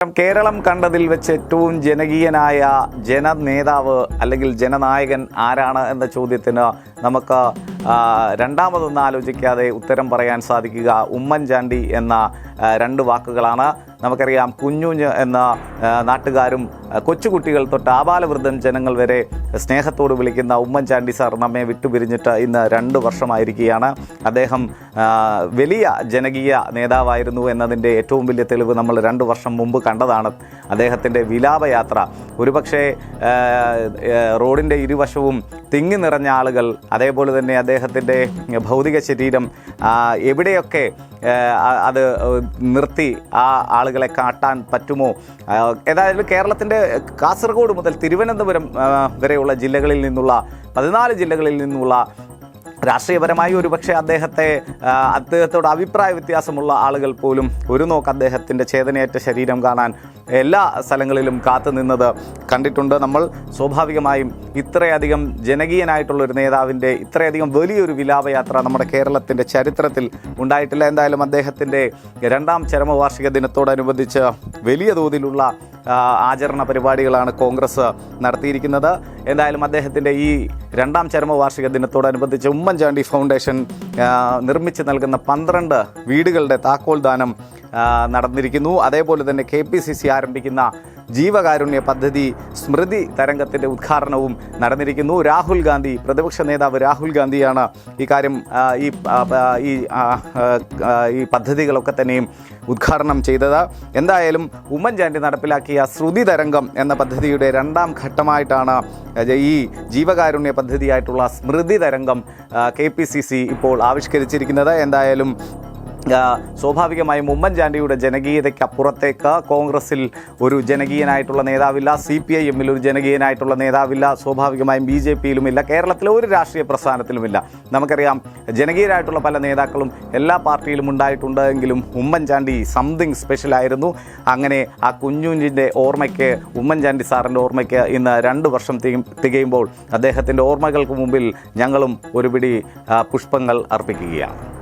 കേരളം കണ്ടതിൽ വെച്ച് ഏറ്റവും ജനകീയനായ ജനനേതാവ് അല്ലെങ്കിൽ ജനനായകൻ ആരാണ് എന്ന ചോദ്യത്തിന് നമുക്ക് രണ്ടാമതൊന്നും ആലോചിക്കാതെ ഉത്തരം പറയാൻ സാധിക്കുക ഉമ്മൻചാണ്ടി എന്ന രണ്ട് വാക്കുകളാണ്. നമുക്കറിയാം കുഞ്ഞുഞ്ഞ് എന്ന നാട്ടുകാരും കൊച്ചുകുട്ടികൾ തൊട്ട് ആബാലവൃദ്ധൻ ജനങ്ങൾ വരെ സ്നേഹത്തോട് വിളിക്കുന്ന ഉമ്മൻചാണ്ടി സാർ നമ്മെ വിട്ടുപിരിഞ്ഞിട്ട് ഇന്ന് രണ്ട് വർഷമായിരിക്കുകയാണ്. അദ്ദേഹം വലിയ ജനകീയ നേതാവായിരുന്നു എന്നതിന്റെ ഏറ്റവും വലിയ തെളിവ് നമ്മൾ രണ്ട് വർഷം മുമ്പ് കണ്ടതാണ്. അദ്ദേഹത്തിന്റെ വിലാപയാത്ര. ഒരുപക്ഷേ റോഡിന്റെ ഇരുവശവും തിങ്ങി നിറഞ്ഞ ആളുകൾ അതേപോലെ തന്നെ അദ്ദേഹത്തിന്റെ ഭൗതിക ശരീരം എവിടെയൊക്കെ അത് നിർത്തി ആ ആളുകളെ കാട്ടാൻ പറ്റുമോ? ഏതായാലും കേരളത്തിന്റെ കാസർഗോഡ് മുതൽ തിരുവനന്തപുരം വരെയുള്ള ജില്ലകളിൽ നിന്നുള്ള പതിനാല് ജില്ലകളിൽ നിന്നുള്ള രാഷ്ട്രീയപരമായി ഒരുപക്ഷെ അദ്ദേഹത്തെ അദ്ദേഹത്തോട് അഭിപ്രായ വ്യത്യാസമുള്ള ആളുകൾ പോലും ഒരു നോക്ക് അദ്ദേഹത്തിന്റെ ചേതനയേറ്റ ശരീരം കാണാൻ എല്ലാ സ്ഥലങ്ങളിലും കാത്തു നിന്നത് കണ്ടിട്ടുണ്ട്. നമ്മൾ സ്വാഭാവികമായും ഇത്രയധികം ജനകീയനായിട്ടുള്ള ഒരു നേതാവിന്റെ ഇത്രയധികം വലിയൊരു വിലാപയാത്ര നമ്മുടെ കേരളത്തിന്റെ ചരിത്രത്തിൽ ഉണ്ടായിട്ടില്ല. എന്തായാലും അദ്ദേഹത്തിന്റെ രണ്ടാം ചരമവാർഷിക ദിനത്തോടനുബന്ധിച്ച് വലിയ തോതിലുള്ള ആചരണ പരിപാടികളാണ് കോൺഗ്രസ് നടത്തിയിരിക്കുന്നത്. എന്തായാലും അദ്ദേഹത്തിന്റെ ഈ രണ്ടാം ചരമവാർഷിക ദിനത്തോടനുബന്ധിച്ച് ഉമ്മൻചാണ്ടി ഫൗണ്ടേഷൻ നിർമ്മിച്ചു നൽകുന്ന പന്ത്രണ്ട് വീടുകളുടെ താക്കോൽ ദാനം നടന്നിരിക്കുന്നു. അതേപോലെ തന്നെ കെ പി സി സി ആരംഭിക്കുന്ന ജീവകാരുണ്യ പദ്ധതി സ്മൃതി തരംഗത്തിന്റെ ഉദ്ഘാടനവും നടന്നിരിക്കുന്നു. രാഹുൽ ഗാന്ധി പ്രതിപക്ഷ നേതാവ് രാഹുൽ ഗാന്ധിയാണ് ഈ കാര്യം ഈ ഈ പദ്ധതികളൊക്കെ തന്നെയും ഉദ്ഘാടനം ചെയ്തത്. എന്തായാലും ഉമ്മൻചാണ്ടി നടപ്പിലാക്കിയ ശ്രുതി തരംഗം എന്ന പദ്ധതിയുടെ രണ്ടാം ഘട്ടമായിട്ടാണ് ഈ ജീവകാരുണ്യ പദ്ധതിയായിട്ടുള്ള സ്മൃതി തരംഗം കെ ഇപ്പോൾ ആവിഷ്കരിച്ചിരിക്കുന്നത്. എന്തായാലും സ്വാഭാവികമായും ഉമ്മൻചാണ്ടിയുടെ ജനകീയതയ്ക്കപ്പുറത്തേക്ക് കോൺഗ്രസിൽ ഒരു ജനകീയനായിട്ടുള്ള നേതാവില്ല സി പി ഐ എമ്മിൽ ഒരു ജനകീയനായിട്ടുള്ള നേതാവില്ല സ്വാഭാവികമായും ബി ജെ പിയിലുമില്ല കേരളത്തിലെ ഒരു രാഷ്ട്രീയ പ്രസ്ഥാനത്തിലുമില്ല. നമുക്കറിയാം ജനകീയരായിട്ടുള്ള പല നേതാക്കളും എല്ലാ പാർട്ടിയിലും ഉണ്ടായിട്ടുണ്ട് എങ്കിലും ഉമ്മൻചാണ്ടി സംതിങ് സ്പെഷ്യൽ ആയിരുന്നു. അങ്ങനെ ആ കുഞ്ഞുഞ്ഞിന്റെ ഓർമ്മയ്ക്ക് ഉമ്മൻചാണ്ടി സാറിന്റെ ഓർമ്മയ്ക്ക് ഇന്ന് രണ്ട് വർഷം തികയുമ്പോൾ അദ്ദേഹത്തിന്റെ ഓർമ്മകൾക്ക് മുമ്പിൽ ഞങ്ങളും ഒരുപിടി പുഷ്പങ്ങൾ അർപ്പിക്കുകയാണ്.